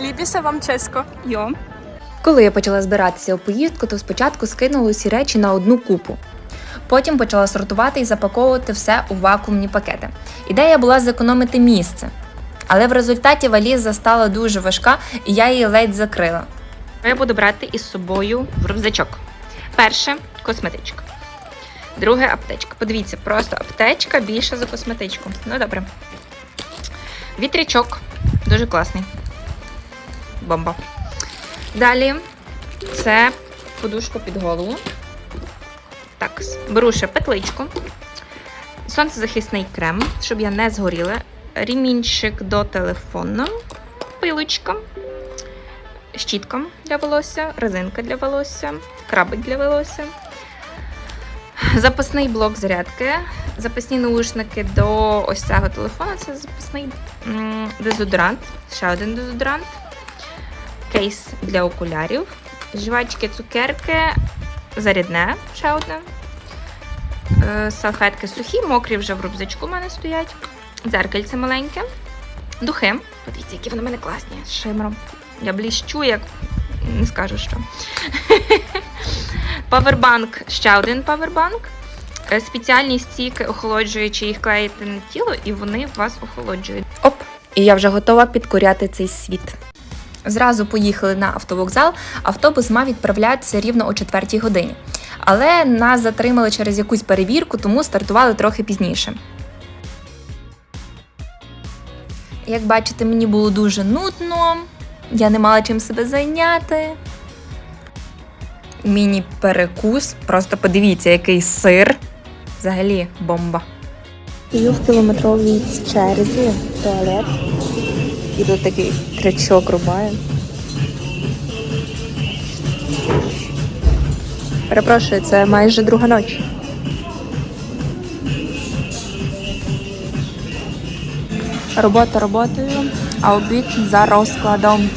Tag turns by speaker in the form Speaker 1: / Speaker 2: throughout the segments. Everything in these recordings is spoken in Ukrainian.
Speaker 1: Ліпіса вам чесько.
Speaker 2: Йо.
Speaker 3: Коли я почала збиратися у поїздку, то спочатку скинула усі речі на одну купу. Потім почала сортувати і запаковувати все у вакуумні пакети. Ідея була зекономити місце. Але в результаті валіза стала дуже важка, і я її ледь закрила.
Speaker 2: Я буду брати із собою в рюкзачок. Перше косметичка. Друге аптечка. Подивіться, просто аптечка більша за косметичку. Ну добре. Вітрячок. Дуже класний. Бомба. Далі це подушка під голову. Так, беру ще петличку. Сонцезахисний крем, щоб я не згоріла. Ремінчик до телефону. Пилочка щітка для волосся, резинка для волосся, крабик для волосся, запасний блок зарядки, запасні наушники до ось цього телефону. Це запасний дезодорант, ще один дезодорант, кейс для окулярів, жвачки, цукерки, зарядне, ще одне. Е, Салфетки сухі, мокрі вже в рюкзачку у мене стоять. Дзеркальце маленьке. Духи. Подивіться, які вони в мене класні з шимром. Я бліщу, як не скажу що. Павербанк, ще один павербанк. Е, Спеціальні стійки охолоджуючі, їх клеїти на тіло, і вони вас охолоджують.
Speaker 3: Оп, і я вже готова підкоряти цей світ. Зразу поїхали на автовокзал. Автобус мав відправлятися рівно о 4 годині. Але нас затримали через якусь перевірку, тому стартували трохи пізніше. Як бачите, мені було дуже нудно, я не мала чим себе зайняти. Міні-перекус. Просто подивіться, який сир. Взагалі бомба.
Speaker 4: Стою в кілометровій черзі туалет. І тут такий крючок рубає. Перепрошую, це майже друга ночі. Робота роботою, а обід за розкладом.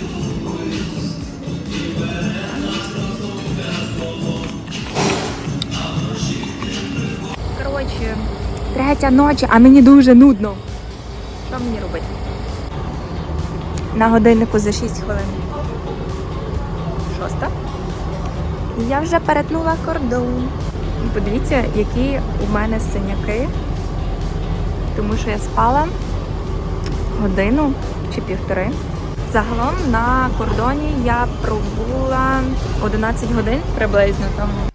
Speaker 3: Коротше, третя ночі, а мені дуже нудно. Що мені робити?
Speaker 4: На годиннику за 6 хвилин.
Speaker 3: Шоста.
Speaker 4: І я вже перетнула кордон.
Speaker 3: Подивіться, які у мене синяки. Тому що я спала годину чи півтори. Загалом на кордоні я пробула 11 годин приблизно тому.